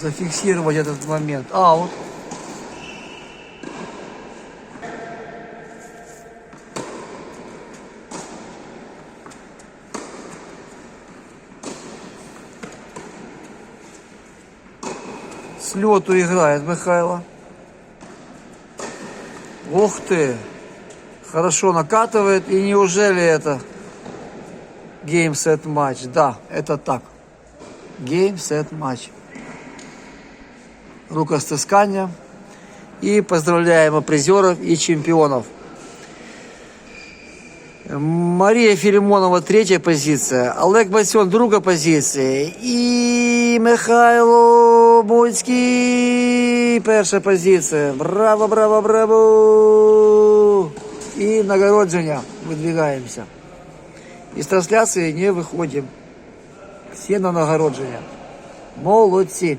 зафиксировать этот момент. Аут. С лету играет Михайло. Ух ты! Хорошо накатывает. И неужели это гейм сет матч? Да, это так. Гейм сет матч Рукостискання. И поздравляем призеров и чемпионов. Мария Филимонова третья позиция, Олег Басьон друга позиція і Михайло Буцький перша позиція. Браво, браво, браво! І нагородження видвигаємося. Із трансляції не виходимо. Всі на нагородження. Молодці.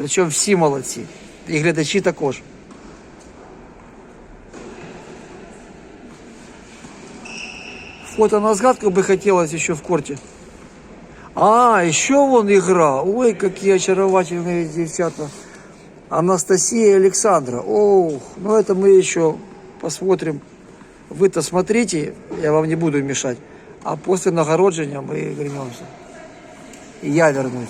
Причому всі молодці. І глядачі також. Фото на сгадку бы хотелось еще в корте. А, еще вон игра. Ой, какие очаровательные девчата. Анастасия и Александра. Ох, ну это мы еще посмотрим. Вы-то смотрите, я вам не буду мешать. А после нагороджения мы вернемся. И я вернусь.